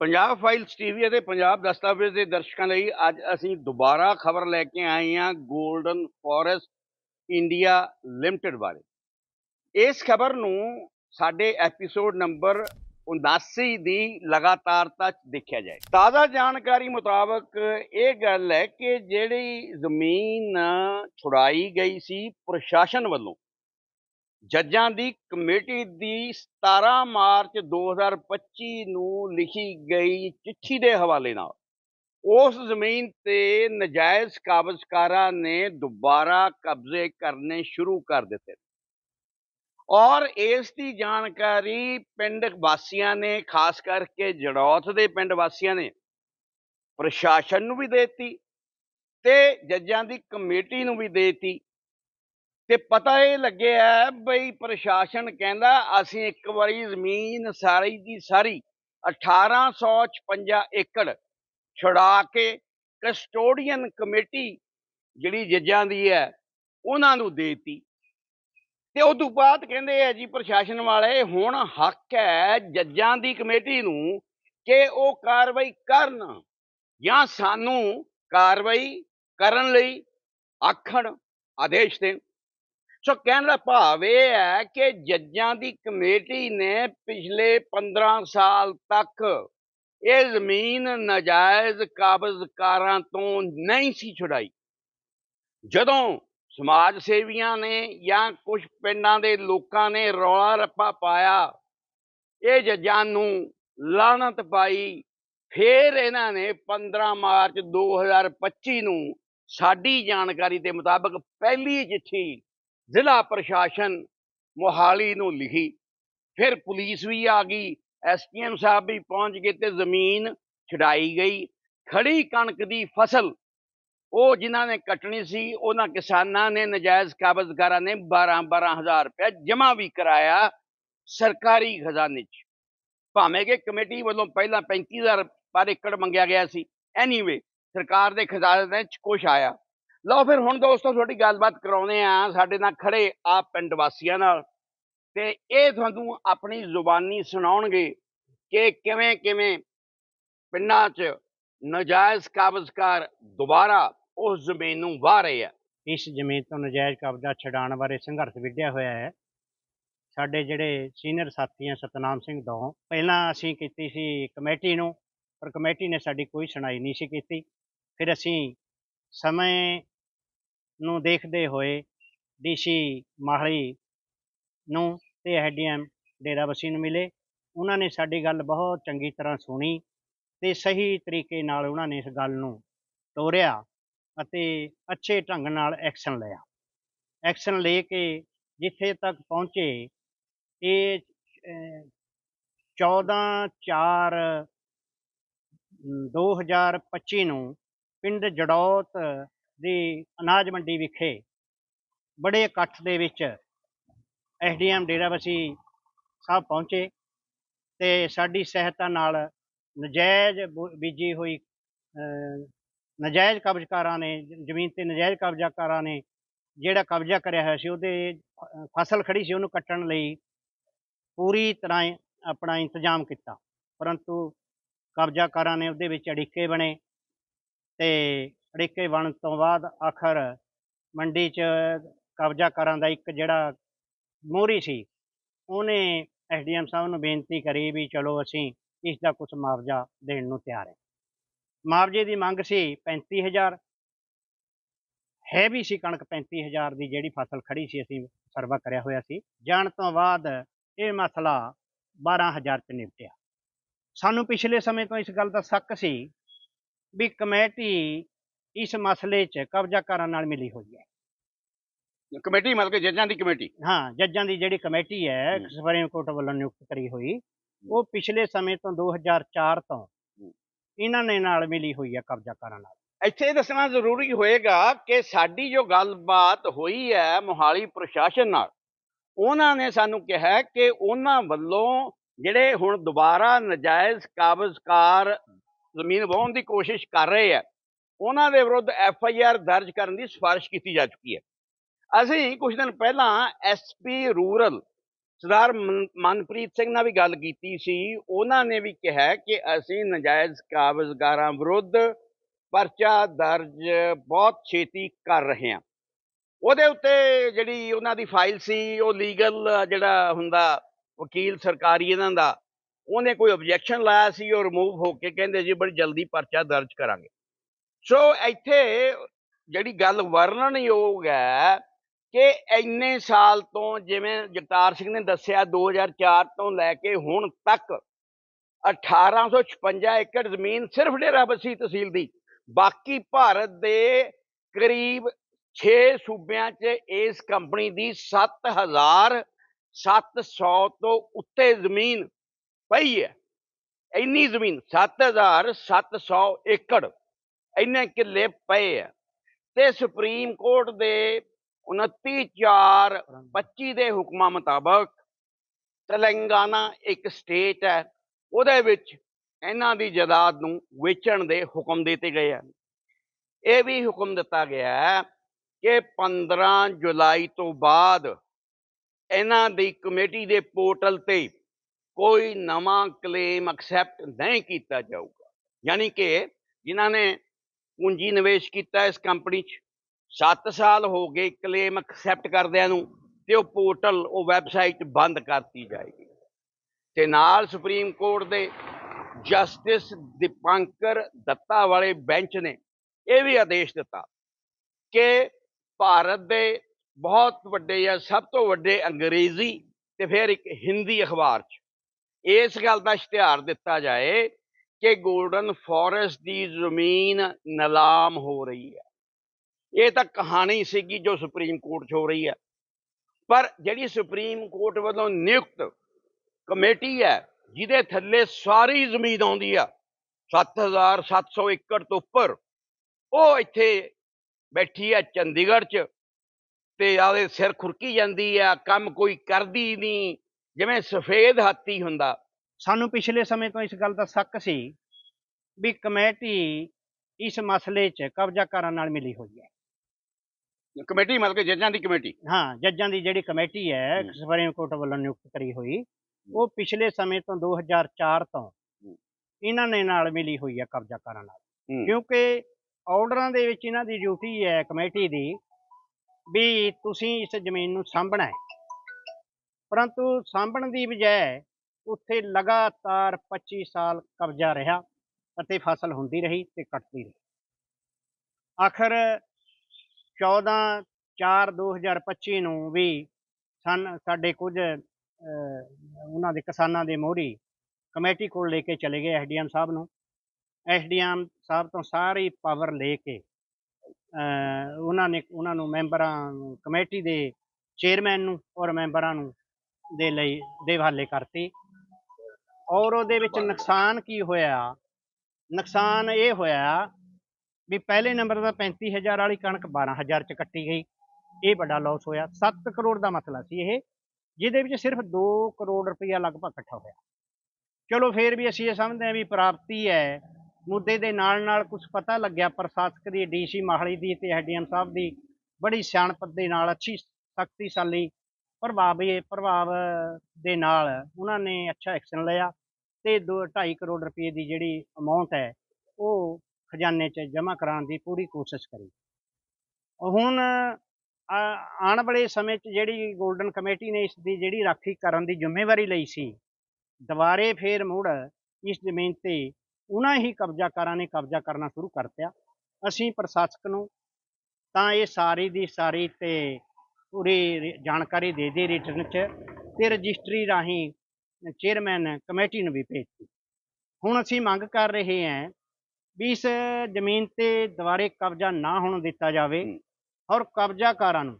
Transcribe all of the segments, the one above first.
Punjab files TV ਅਤੇ ਪੰਜਾਬ ਦਸਤਾਵੇਜ਼ ਦੇ ਦਰਸ਼ਕਾਂ ਲਈ ਅੱਜ ਅਸੀਂ ਦੁਬਾਰਾ ਖਬਰ ਲੈ ਕੇ ਆਏ ਹਾਂ 골ਡਨ ਫੋਰੈਸਟ ਇੰਡੀਆ ਲਿਮਟਿਡ ਬਾਰੇ। ਇਸ ਖਬਰ ਨੂੰ ਸਾਡੇ ਐਪੀਸੋਡ ਨੰਬਰ 79 ਦੀ ਲਗਾਤਾਰਤਾ ਦੇਖਿਆ ਜਾਏ। ਤਾਜ਼ਾ ਜਾਣਕਾਰੀ ਮੁਤਾਬਕ ਇਹ ਗੱਲ ਹੈ ਕਿ ਜਿਹੜੀ ਜ਼ਮੀਨ ਛੁਡਾਈ ਗਈ ਸੀ ਪ੍ਰਸ਼ਾਸਨ ਵੱਲੋਂ ਜੱਜਾਂ ਦੀ ਕਮੇਟੀ ਦੀ 17 ਮਾਰਚ 2025 ਨੂੰ ਲਿਖੀ ਗਈ ਚਿੱਠੀ ਦੇ ਹਵਾਲੇ ਨਾਲ। ਉਸ ਜ਼ਮੀਨ ਤੇ ਨਜਾਇਜ਼ ਕਾਬਜ਼ਕਾਰਾਂ ਨੇ ਦੁਬਾਰਾ ਕਬਜ਼ੇ ਕਰਨੇ ਸ਼ੁਰੂ ਕਰ ਦਿੱਤੇ। ਔਰ ਇਸ ਦੀ ਜਾਣਕਾਰੀ ਪਿੰਡ ਵਾਸੀਆਂ ਨੇ, ਖਾਸ ਕਰਕੇ ਜੜੌਥ ਦੇ ਪਿੰਡ ਵਾਸੀਆਂ ਨੇ ਪ੍ਰਸ਼ਾਸਨ ਨੂੰ ਵੀ ਦੇਤੀ ਤੇ ਜੱਜਾਂ ਦੀ ਕਮੇਟੀ ਨੂੰ ਵੀ ਦੇਤੀ। ਤੇ ਪਤਾ ਇਹ ਲੱਗਿਆ ਬਈ ਪ੍ਰਸ਼ਾਸਨ ਕਹਿੰਦਾ ਅਸੀਂ ਇੱਕ ਵਾਰੀ ਜ਼ਮੀਨ ਸਾਰੀ ਦੀ ਸਾਰੀ 1856 ਏਕੜ ਛੁਡਾ ਕੇ ਕਸਟੋਡੀਅਨ ਕਮੇਟੀ ਜਿਹੜੀ ਜੱਜਾਂ ਦੀ ਹੈ, ਉਹਨਾਂ ਨੂੰ ਦੇਤੀ। ਤੇ ਉਸ ਤੋਂ ਬਾਅਦ ਕਹਿੰਦੇ ਆ ਜੀ ਪ੍ਰਸ਼ਾਸਨ ਵਾਲੇ, ਹੁਣ ਹੱਕ ਹੈ ਜੱਜਾਂ ਦੀ ਕਮੇਟੀ ਨੂੰ ਕਿ ਉਹ ਕਾਰਵਾਈ ਕਰਨ ਜਾਂ ਸਾਨੂੰ ਕਾਰਵਾਈ ਕਰਨ ਲਈ ਆਖਣ ਆਦੇਸ਼ ਦੇਣ। ਸੋ ਕਹਿਣ ਦਾ ਭਾਵ ਇਹ ਹੈ ਕਿ ਜੱਜਾਂ ਦੀ ਕਮੇਟੀ ਨੇ ਪਿਛਲੇ 15 ਸਾਲ ਤੱਕ ਇਹ ਜ਼ਮੀਨ ਨਜਾਇਜ਼ ਕਾਬਜ਼ਕਾਰਾਂ ਤੋਂ ਨਹੀਂ ਸੀ ਛੁਡਾਈ। ਜਦੋਂ ਸਮਾਜ ਸੇਵੀਆਂ ਨੇ ਜਾਂ ਕੁਝ ਪਿੰਡਾਂ ਦੇ ਲੋਕਾਂ ਨੇ ਰੌਲਾ ਰੱਪਾ ਪਾਇਆ, ਇਹ ਜੱਜਾਂ ਨੂੰ ਲਾਹਨਤ ਪਾਈ। ਫਿਰ ਇਹਨਾਂ ਨੇ 15 ਮਾਰਚ 2025 ਨੂੰ ਸਾਡੀ ਜਾਣਕਾਰੀ ਦੇ ਮੁਤਾਬਕ ਪਹਿਲੀ ਚਿੱਠੀ ਜ਼ਿਲ੍ਹਾ ਪ੍ਰਸ਼ਾਸਨ ਮੋਹਾਲੀ ਨੂੰ ਲਿਖੀ। ਫਿਰ ਪੁਲਿਸ ਵੀ ਆ ਗਈ। ਐਸਪੀਐਮ ਸਾਹਿਬ ਵੀ ਪਹੁੰਚ ਗਏ ਤੇ ਜ਼ਮੀਨ ਛਡਾਈ ਗਈ। ਖੜੀ ਕਣਕ ਦੀ ਫਸਲ, ਉਹ ਜਿਨ੍ਹਾਂ ਨੇ ਕੱਟਣੀ ਸੀ, ਉਹਨਾਂ ਕਿਸਾਨਾਂ ਨੇ, ਨਜਾਇਜ਼ ਕਾਬਜ਼ਕਾਰਾਂ ਨੇ 12 12000 ਰੁਪਏ ਜਮ੍ਹਾਂ ਵੀ ਕਰਾਇਆ ਸਰਕਾਰੀ ਖਜ਼ਾਨੇ 'ਚ। ਭਾਵੇਂ ਕਿ ਕਮੇਟੀ ਵੱਲੋਂ ਪਹਿਲਾਂ 35000 ਪਰ ਏਕੜ ਮੰਗਿਆ ਗਿਆ ਸੀ। ਐਨੀਵੇ ਸਰਕਾਰ ਦੇ ਖਜ਼ਾਨੇ 'ਚ ਕੁਛ ਆਇਆ। ਲਓ ਫਿਰ ਹੁਣ ਦੋਸਤੋ ਤੁਹਾਡੀ ਗੱਲਬਾਤ ਕਰਾਉਨੇ ਆ ਸਾਡੇ ਨਾਲ ਖੜੇ ਆ ਪਿੰਡ ਵਾਸੀਆਂ ਨਾਲ। ਤੇ ਇਹ ਤੁਹਾਨੂੰ ਆਪਣੀ ਜ਼ੁਬਾਨੀ ਸੁਣਾਉਣਗੇ ਕਿ ਕਿਵੇਂ ਕਿਵੇਂ ਪਿੰਡਾਂ 'ਚ ਨਜਾਇਜ਼ ਕਾਬਜ਼ਕਾਰ ਦੁਬਾਰਾ ਉਸ ਜ਼ਮੀਨ ਨੂੰ ਵਾਹ ਰਹੇ ਆ। ਇਸ ਜ਼ਮੀਨ ਤੋਂ ਨਜਾਇਜ਼ ਕਬਜ਼ਾ ਛਡਾਉਣ ਬਾਰੇ ਸੰਘਰਸ਼ ਵਿੱਢਿਆ ਹੋਇਆ ਹੈ। ਸਾਡੇ ਜਿਹੜੇ ਸੀਨੀਅਰ ਸਾਥੀ ਹੈ ਸਤਨਾਮ ਸਿੰਘ ਤੋਂ ਪਹਿਲਾਂ ਅਸੀਂ ਕੀਤੀ ਸੀ ਕਮੇਟੀ ਨੂੰ, ਪਰ ਕਮੇਟੀ ਨੇ ਸਾਡੀ ਕੋਈ ਸੁਣਾਈ ਨਹੀਂ ਸੀ ਕੀਤੀ। ਫਿਰ ਅਸੀਂ ਸਮੇਂ ਨੂੰ ਦੇਖਦੇ ਹੋਏ ਡੀਸੀ ਮਾਹਲੀ ਨੂੰ ਤੇ ਐਸਡੀਐਮ ਡੇਰਾਬੱਸੀ ਨੂੰ ਮਿਲੇ। ਉਹਨਾਂ ਨੇ ਸਾਡੀ ਗੱਲ ਬਹੁਤ ਚੰਗੀ ਤਰ੍ਹਾਂ ਸੁਣੀ ਤੇ ਸਹੀ ਤਰੀਕੇ ਨਾਲ ਉਹਨਾਂ ਨੇ ਇਸ ਗੱਲ ਨੂੰ ਤੋਰਿਆ ਅਤੇ ਅੱਛੇ ਢੰਗ ਨਾਲ ਐਕਸ਼ਨ ਲਿਆ। ਐਕਸ਼ਨ ਲੈ ਕੇ ਜਿੱਥੇ ਤੱਕ ਪਹੁੰਚੇ, ਇਹ 14 4 2025 ਨੂੰ ਪਿੰਡ ਜੜੌਤ ਦੀ ਅਨਾਜ ਮੰਡੀ ਵਿਖੇ ਬੜੇ ਇਕੱਠ ਦੇ ਵਿੱਚ ਐਸਡੀਐਮ ਡੇਰਾਬਸੀ ਸਾਹਿਬ ਪਹੁੰਚੇ ਤੇ ਸਾਡੀ ਸਹਾਇਤਾ ਨਾਲ ਨਜਾਇਜ਼ ਬੋ- ਬੀਜੀ ਹੋਈ ਅਹ, ਨਜਾਇਜ਼ ਕਬਜ਼ਕਾਰਾਂ ਨੇ ਜ਼ਮੀਨ ਤੇ ਨਜਾਇਜ਼ ਕਬਜ਼ਾਕਾਰਾਂ ਨੇ ਜਿਹੜਾ ਕਬਜ਼ਾ ਕਰਿਆ ਹੋਇਆ ਸੀ ਉਹਦੇ ਫਸਲ ਖੜੀ ਸੀ ਉਹਨੂੰ ਕੱਟਣ ਲਈ ਪੂਰੀ ਤਰ੍ਹਾਂ ਆਪਣਾ ਇੰਤਜ਼ਾਮ ਕੀਤਾ। ਪਰੰਤੂ ਕਬਜ਼ਾਕਾਰਾਂ ਨੇ ਉਹਦੇ ਵਿੱਚ ਅੜਿੱਕੇ ਬਣੇ ਤੇ ਅੜਿੱਕੇ ਬਣਨ ਤੋਂ ਬਾਅਦ ਆਖਰ ਮੰਡੀ 'ਚ ਕਬਜ਼ਾ ਕਬਜ਼ਾਕਾਰਾਂ ਦਾ ਇੱਕ ਜਿਹੜਾ ਮੋਹਰੀ ਸੀ, ਉਹਨੇ ਐਸਡੀਐਮ ਸਾਹਿਬ ਨੂੰ ਬੇਨਤੀ ਕਰੀ ਵੀ ਚਲੋ ਅਸੀਂ ਇਸ ਦਾ ਕੁਝ ਮੁਆਵਜ਼ਾ ਦੇਣ ਨੂੰ ਤਿਆਰ ਹੈ। ਮੁਆਵਜ਼ੇ ਦੀ ਮੰਗ ਸੀ 35000 ਹੈ ਵੀ ਸੀ ਕਣਕ 35000 ਦੀ ਜਿਹੜੀ ਫਸਲ ਖੜੀ ਸੀ, ਅਸੀਂ ਸਰਵਾ ਕਰਿਆ ਹੋਇਆ ਸੀ। ਜਾਣ ਤੋਂ ਬਾਅਦ ਇਹ ਮਸਲਾ 12000 ਚ ਨਿਪਟਿਆ। ਸਾਨੂੰ ਪਿਛਲੇ ਸਮੇਂ ਤੋਂ ਇਸ ਗੱਲ ਦਾ ਸ਼ੱਕ ਸੀ ਵੀ ਕਮੇਟੀ ਇਸ ਮਸਲੇ 'ਚ ਕਬਜ਼ਾਕਾਰਾਂ ਨਾਲ ਮਿਲੀ ਹੋਈ ਹੈ ਕਮੇਟੀ ਮਤਲਬ ਕਿ ਜੱਜਾਂ ਦੀ ਕਮੇਟੀ ਹਾਂ ਜੱਜਾਂ ਦੀ ਜਿਹੜੀ ਕਮੇਟੀ ਹੈ। ਸੁਪਰੀਮ ਕੋਰਟ ਵੱਲੋਂ ਨਿਯੁਕਤ ਕਰੀ ਹੋਈ ਉਹ ਪਿਛਲੇ ਸਮੇਂ ਤੋਂ 2004 ਤੋਂ। ਇਹਨਾਂ ਨੇ ਨਾਲ ਮਿਲੀ ਹੋਈ ਹੈ ਕਬਜ਼ਾਕਾਰਾਂ ਨਾਲ ਇੱਥੇ ਇਹ ਦੱਸਣਾ ਜ਼ਰੂਰੀ ਹੋਏਗਾ ਕਿ ਸਾਡੀ ਜੋ ਗੱਲਬਾਤ ਹੋਈ ਹੈ ਮੋਹਾਲੀ ਪ੍ਰਸ਼ਾਸਨ ਨਾਲ ਉਹਨਾਂ ਨੇ ਸਾਨੂੰ ਕਿਹਾ ਕਿ ਉਹਨਾਂ ਵੱਲੋਂ ਜਿਹੜੇ ਹੁਣ ਦੁਬਾਰਾ ਨਜਾਇਜ਼ ਕਾਬਜ਼ਕਾਰ ਜ਼ਮੀਨ ਵਾਹੁਣ ਦੀ ਕੋਸ਼ਿਸ਼ ਕਰ ਰਹੇ ਆ ਉਹਨਾਂ ਦੇ ਵਿਰੁੱਧ ਐਫ ਆਈ ਆਰ ਦਰਜ ਕਰਨ ਦੀ ਸਿਫਾਰਿਸ਼ ਕੀਤੀ ਜਾ ਚੁੱਕੀ ਹੈ। ਅਸੀਂ ਕੁਝ ਦਿਨ ਪਹਿਲਾਂ ਐਸਪੀ ਰੂਰਲ ਸਰਦਾਰ ਮਨ- ਮਨਪ੍ਰੀਤ ਸਿੰਘ ਨਾਲ ਵੀ ਗੱਲ ਕੀਤੀ ਸੀ। ਉਹਨਾਂ ਨੇ ਵੀ ਕਿਹਾ ਕਿ ਅਸੀਂ ਨਜਾਇਜ਼ ਕਾਬਜ਼ਗਾਰਾਂ ਵਿਰੁੱਧ ਪਰਚਾ ਦਰਜ ਬਹੁਤ ਛੇਤੀ ਕਰ ਰਹੇ ਹਾਂ। ਉਹਦੇ ਉੱਤੇ ਜਿਹੜੀ ਉਹਨਾਂ ਦੀ ਫਾਈਲ ਸੀ, ਉਹ ਲੀਗਲ ਜਿਹੜਾ ਹੁੰਦਾ ਵਕੀਲ ਸਰਕਾਰੀ ਇਹਨਾਂ ਦਾ, ਉਹਨੇ ਕੋਈ ਆਬਜੈਕਸ਼ਨ ਲਾਇਆ ਸੀ, ਉਹ ਰਿਮੂਵ ਹੋ ਕੇ ਕਹਿੰਦੇ ਜੀ ਬੜੀ ਜਲਦੀ ਪਰਚਾ ਦਰਜ ਕਰਾਂਗੇ। ਸੋ ਇੱਥੇ ਜਿਹੜੀ ਗੱਲ ਵਰਣਨਯੋਗ ਹੈ ਕਿ ਇੰਨੇ ਸਾਲ ਤੋਂ ਜਿਵੇਂ ਜਗਤਾਰ ਸਿੰਘ ਨੇ ਦੱਸਿਆ 2004 ਤੋਂ ਲੈ ਕੇ ਹੁਣ ਤੱਕ 1856 ਏਕੜ ਜ਼ਮੀਨ ਸਿਰਫ ਡੇਰਾ ਬੱਸੀ ਤਹਿਸੀਲ ਦੀ, ਬਾਕੀ ਭਾਰਤ ਦੇ ਕਰੀਬ 6 ਸੂਬਿਆਂ 'ਚ ਇਸ ਕੰਪਨੀ ਦੀ 7700 ਤੋਂ ਉੱਤੇ ਜ਼ਮੀਨ ਪਈ ਹੈ। ਇੰਨੀ ਜ਼ਮੀਨ 7700 ਏਕੜ। ਇੰਨੇ ਕਿੱਲੇ ਪਏ ਆ। ਤੇ ਸੁਪਰੀਮ ਕੋਰਟ ਦੇ 29 4 25 ਦੇ ਹੁਕਮਾਂ ਮੁਤਾਬਕ ਤੇਲੰਗਾਨਾ ਇੱਕ ਸਟੇਟ ਹੈ, ਉਹਦੇ ਵਿੱਚ ਇਹਨਾਂ ਦੀ ਜਾਇਦਾਦ ਨੂੰ ਵੇਚਣ ਦੇ ਹੁਕਮ ਦਿੱਤੇ ਗਏ ਹਨ ਇਹ ਵੀ ਹੁਕਮ ਦਿੱਤਾ ਗਿਆ ਹੈ ਕਿ 15 ਜੁਲਾਈ ਤੋਂ ਬਾਅਦ ਇਹਨਾਂ ਦੀ ਕਮੇਟੀ ਦੇ ਪੋਰਟਲ ਤੇ ਕੋਈ ਨਵਾਂ ਕਲੇਮ ਐਕਸੈਪਟ ਨਹੀਂ ਕੀਤਾ ਜਾਊਗਾ। ਯਾਨੀ ਕਿ ਜਿਨ੍ਹਾਂ ਨੇ ਪੂੰਜੀ ਨਿਵੇਸ਼ ਕੀਤਾ ਇਸ ਕੰਪਨੀ 'ਚ। 7 ਸਾਲ ਹੋ ਗਏ ਕਲੇਮ ਐਕਸੈਪਟ ਕਰਦਿਆਂ ਨੂੰ ਤੇ ਉਹ ਪੋਰਟਲ ਉਹ ਵੈਬਸਾਈਟ ਬੰਦ ਕਰਤੀ ਜਾਏਗੀ। ਤੇ ਨਾਲ ਸੁਪਰੀਮ ਕੋਰਟ ਦੇ ਜਸਟਿਸ ਦੀਪੰਕਰ ਦੱਤਾ ਵਾਲੇ ਬੈਂਚ ਨੇ ਇਹ ਵੀ ਆਦੇਸ਼ ਦਿੱਤਾ ਕਿ ਭਾਰਤ ਦੇ ਬਹੁਤ ਵੱਡੇ ਜਾਂ ਸਭ ਤੋਂ ਵੱਡੇ ਅੰਗਰੇਜ਼ੀ ਤੇ ਫਿਰ ਇੱਕ ਹਿੰਦੀ ਅਖਬਾਰ 'ਚ ਇਸ ਗੱਲ ਦਾ ਇਸ਼ਤਿਹਾਰ ਦਿੱਤਾ ਜਾਏ ਕਿ 골ਡਨ ਫੋਰੈਸਟ ਦੀ ਜ਼ਮੀਨ ਨਿਲਾਮ ਹੋ ਰਹੀ ਹੈ। ਇਹ ਤਾਂ ਕਹਾਣੀ ਸੀਗੀ ਜੋ ਸੁਪਰੀਮ ਕੋਰਟ 'ਚ ਹੋ ਰਹੀ ਹੈ। ਪਰ ਜਿਹੜੀ ਸੁਪਰੀਮ ਕੋਰਟ ਵੱਲੋਂ ਨਿਯੁਕਤ ਕਮੇਟੀ ਹੈ, ਜਿਹਦੇ ਥੱਲੇ ਸਾਰੀ ਜ਼ਮੀਨ ਆਉਂਦੀ ਆ 7700 ਏਕੜ ਤੋਂ ਉੱਪਰ, ਉਹ ਇੱਥੇ ਬੈਠੀ ਆ ਚੰਡੀਗੜ੍ਹ 'ਚ ਤੇ ਆਦੇ ਸਿਰ ਖੁਰਕੀ ਜਾਂਦੀ ਆ ਕੰਮ ਕੋਈ ਕਰਦੀ ਨਹੀਂ, ਜਿਵੇਂ ਸਫੇਦ ਹਾਥੀ ਹੁੰਦਾ। ਸਾਨੂੰ ਪਿਛਲੇ ਸਮੇਂ ਤੋਂ ਇਸ ਗੱਲ ਦਾ ਸ਼ੱਕ ਸੀ ਵੀ ਕਮੇਟੀ ਇਸ ਮਸਲੇ 'ਚ ਕਬਜ਼ਾਕਾਰਾਂ ਨਾਲ ਮਿਲੀ ਹੋਈ ਹੈ ਕਮੇਟੀ ਮਤਲਬ ਕਿ ਜੱਜਾਂ ਦੀ ਕਮੇਟੀ ਹਾਂ ਜੱਜਾਂ ਦੀ ਜਿਹੜੀ ਕਮੇਟੀ ਹੈ। ਸੁਪਰੀਮ ਕੋਰਟ ਵੱਲੋਂ ਨਿਯੁਕਤ ਕਰੀ ਹੋਈ ਉਹ ਪਿਛਲੇ ਸਮੇਂ ਤੋਂ 2004 ਤੋਂ। ਇਹਨਾਂ ਨੇ ਨਾਲ ਮਿਲੀ ਹੋਈ ਹੈ ਕਬਜ਼ਾਕਾਰਾਂ ਨਾਲ। ਕਿਉਂਕਿ ਆਰਡਰਾਂ ਦੇ ਵਿੱਚ ਇਹਨਾਂ ਦੀ ਡਿਊਟੀ ਹੈ ਕਮੇਟੀ ਦੀ ਵੀ ਤੁਸੀਂ ਇਸ ਜ਼ਮੀਨ ਨੂੰ ਸਾਂਭਣਾ ਹੈ ਪਰੰਤੂ ਸਾਂਭਣ ਦੀ ਬਜਾਏ ਉੱਥੇ ਲਗਾਤਾਰ 25 ਸਾਲ ਕਬਜ਼ਾ ਰਿਹਾ ਅਤੇ ਫਸਲ ਹੁੰਦੀ ਰਹੀ ਤੇ ਕੱਟਦੀ ਰਹੀ। ਆਖਰ 14 4 2025 ਨੂੰ ਵੀ ਸਨ, ਸਾਡੇ ਕੁਝ ਉਹਨਾਂ ਦੇ ਕਿਸਾਨਾਂ ਦੇ ਮੋਹਰੀ ਕਮੇਟੀ ਕੋਲ ਲੈ ਕੇ ਚਲੇ ਗਏ ਐਸਡੀਐਮ ਸਾਹਿਬ ਨੂੰ। ਐਸਡੀਐਮ ਸਾਹਿਬ ਤੋਂ ਸਾਰੀ ਪਾਵਰ ਲੈ ਕੇ ਉਹਨਾਂ ਨੇ, ਉਹਨਾਂ ਨੂੰ ਮੈਂਬਰਾਂ ਕਮੇਟੀ ਦੇ ਚੇਅਰਮੈਨ ਨੂੰ ਔਰ ਮੈਂਬਰਾਂ ਨੂੰ ਦੇ ਲਈ, ਦੇ ਹਵਾਲੇ ਕਰਤੀ। ਔਰ ਉਹਦੇ ਵਿੱਚ ਨੁਕਸਾਨ ਕੀ ਹੋਇਆ? ਨੁਕਸਾਨ ਇਹ ਹੋਇਆ ਵੀ ਪਹਿਲੇ ਨੰਬਰ ਦਾ 35000 ਵਾਲੀ ਕਣਕ 12000 ਚ ਕੱਟੀ ਗਈ। ਇਹ ਵੱਡਾ ਲਾਸ ਹੋਇਆ। 7 ਕਰੋੜ ਦਾ ਮਸਲਾ ਸੀ ਇਹ, ਜਿਹਦੇ ਵਿੱਚ ਸਿਰਫ 2 ਕਰੋੜ ਰੁਪਈਆ ਲਗਭਗ ਇਕੱਠਾ ਹੋਇਆ। ਚਲੋ ਫੇਰ ਵੀ ਅਸੀਂ ਇਹ ਸਮਝਦੇ ਹਾਂ ਵੀ ਪ੍ਰਾਪਤੀ ਹੈ। ਮੁੱਦੇ ਦੇ ਨਾਲ ਨਾਲ ਕੁਝ ਪਤਾ ਲੱਗਿਆ। ਪ੍ਰਸ਼ਾਸਕ ਦੀ ਡੀਸੀ ਮਾਹਲੀ ਦੀ ਤੇ ਐਸਡੀਐਮ ਸਾਹਿਬ ਦੀ ਬੜੀ ਸਿਆਣਪ ਦੇ ਨਾਲ, ਅੱਛੀ ਸ਼ਕਤੀਸ਼ਾਲੀ ਪ੍ਰਭਾਵ ਪ੍ਰਭਾਵ ਦੇ ਨਾਲ ਉਹਨਾਂ ਨੇ ਅੱਛਾ ਐਕਸ਼ਨ ਲਿਆ। ਤੇ 2.5 ਕਰੋੜ ਰੁਪਏ ਦੀ ਜਿਹੜੀ ਅਮਾਉਂਟ ਹੈ, ਉਹ ਖਜ਼ਾਨੇ 'ਚ ਜਮ੍ਹਾਂ ਕਰਾਉਣ ਦੀ ਪੂਰੀ ਕੋਸ਼ਿਸ਼ ਕਰੀ। ਹੁਣ ਆਉਣ ਵਾਲੇ ਸਮੇਂ 'ਚ ਜਿਹੜੀ ਗੋਲਡਨ ਕਮੇਟੀ ਨੇ ਇਸ ਦੀ ਜਿਹੜੀ ਰਾਖੀ ਕਰਨ ਦੀ ਜ਼ਿੰਮੇਵਾਰੀ ਲਈ ਸੀ, ਦੁਬਾਰੇ ਫੇਰ ਮੁੜ ਇਸ ਜ਼ਮੀਨ ਤੇ ਉਹਨਾਂ ਹੀ ਕਬਜ਼ਾਕਾਰਾਂ ਨੇ ਕਬਜ਼ਾ ਕਰਨਾ ਸ਼ੁਰੂ ਕਰ ਅਸੀਂ ਪ੍ਰਸ਼ਾਸਕ ਨੂੰ ਤਾਂ ਇਹ ਸਾਰੀ ਦੀ ਸਾਰੀ ਤੇ ਪੂਰੀ ਜਾਣਕਾਰੀ ਦੇ ਦੇ ਰਿਟਰਨ 'ਚ ਤੇ ਰਜਿਸਟਰੀ ਰਾਹੀਂ ਚੇਅਰਮੈਨ ਕਮੇਟੀ ਨੂੰ ਵੀ ਭੇਜਤੀ ਹੁਣ ਅਸੀਂ ਮੰਗ ਕਰ ਰਹੇ ਹਾਂ ਵੀ ਇਸ ਜ਼ਮੀਨ ਤੇ ਦੁਬਾਰੇ ਕਬਜ਼ਾ ਨਾ ਹੋਣ ਦਿੱਤਾ ਜਾਵੇ। ਔਰ ਕਬਜ਼ਾਕਾਰਾਂ ਨੂੰ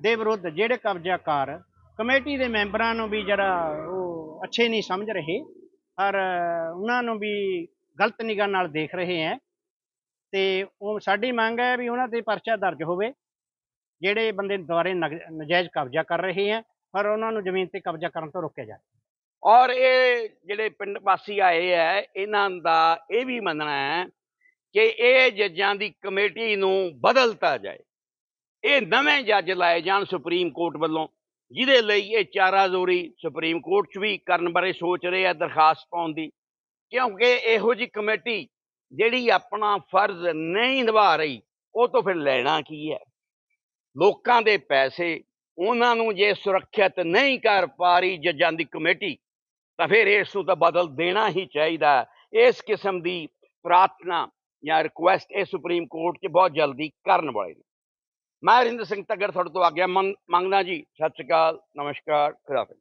ਦੇ ਵਿਰੁੱਧ ਜਿਹੜੇ ਕਬਜ਼ਾਕਾਰ ਕਮੇਟੀ ਦੇ ਮੈਂਬਰਾਂ ਨੂੰ ਵੀ ਜਰਾ ਉਹ ਅੱਛੇ ਨਹੀਂ ਸਮਝ ਰਹੇ ਪਰ ਉਹਨਾਂ ਨੂੰ ਵੀ ਗਲਤ ਨਿਗਾਹ ਨਾਲ ਦੇਖ ਰਹੇ ਹੈ ਤੇ ਉਹ ਸਾਡੀ ਮੰਗ ਹੈ ਵੀ ਉਹਨਾਂ ਤੇ ਪਰਚਾ ਦਰਜ ਹੋਵੇ ਜਿਹੜੇ ਬੰਦੇ ਦੁਆਰੇ ਨਜਾਇਜ਼ ਕਬਜ਼ਾ ਕਰ ਰਹੇ ਹੈ ਪਰ ਉਹਨਾਂ ਨੂੰ ਜ਼ਮੀਨ ਤੇ ਕਬਜ਼ਾ ਕਰਨ ਤੋਂ ਰੋਕਿਆ ਜਾਵੇ ਔਰ ਇਹ ਜਿਹੜੇ ਪਿੰਡ ਵਾਸੀ ਆਏ ਹੈ ਇਹਨਾਂ ਦਾ ਇਹ ਵੀ ਮੰਨਣਾ ਹੈ ਕਿ ਇਹ ਜੱਜਾਂ ਦੀ ਕਮੇਟੀ ਨੂੰ ਬਦਲਤਾ ਜਾਏ। ਇਹ ਨਵੇਂ ਜੱਜ ਲਾਏ ਜਾਣ ਸੁਪਰੀਮ ਕੋਰਟ ਵੱਲੋਂ, ਜਿਹਦੇ ਲਈ ਇਹ ਚਾਰਾ ਜ਼ੋਰੀ ਸੁਪਰੀਮ ਕੋਰਟ 'ਚ ਵੀ ਕਰਨ ਬਾਰੇ ਸੋਚ ਰਹੇ ਆ ਦਰਖਾਸਤ ਪਾਉਣ ਦੀ। ਕਿਉਂਕਿ ਇਹੋ ਜੀ ਕਮੇਟੀ ਜਿਹੜੀ ਆਪਣਾ ਫਰਜ਼ ਨਹੀਂ ਨਿਭਾ ਰਹੀ, ਉਹ ਤੋਂ ਫਿਰ ਲੈਣਾ ਕੀ ਹੈ? ਲੋਕਾਂ ਦੇ ਪੈਸੇ, ਉਹਨਾਂ ਨੂੰ ਜੇ ਸੁਰੱਖਿਅਤ ਨਹੀਂ ਕਰ ਪਾ ਰਹੀ ਜੱਜਾਂ ਦੀ ਕਮੇਟੀ ਤਾਂ ਫਿਰ ਇਸ ਨੂੰ ਤਾਂ ਬਦਲ ਦੇਣਾ ਹੀ ਚਾਹੀਦਾ। ਇਸ ਕਿਸਮ ਦੀ ਪ੍ਰਾਰਥਨਾ ਜਾਂ ਰਿਕੁਐਸਟ ਇਹ ਸੁਪਰੀਮ ਕੋਰਟ 'ਚ ਬਹੁਤ ਜਲਦੀ ਕਰਨ ਵਾਲੇ ਨੇ। ਮੈਂ ਰਿੰਦਰ ਸਿੰਘ ਤੱਗੜ ਤੁਹਾਡੇ ਤੋਂ ਆਗਿਆ ਮੰਗ- ਮੰਗਦਾ ਜੀ। ਸਤਿ ਸ਼੍ਰੀ ਅਕਾਲ, ਨਮਸਕਾਰ ਖੁਦਾਫਿਜ਼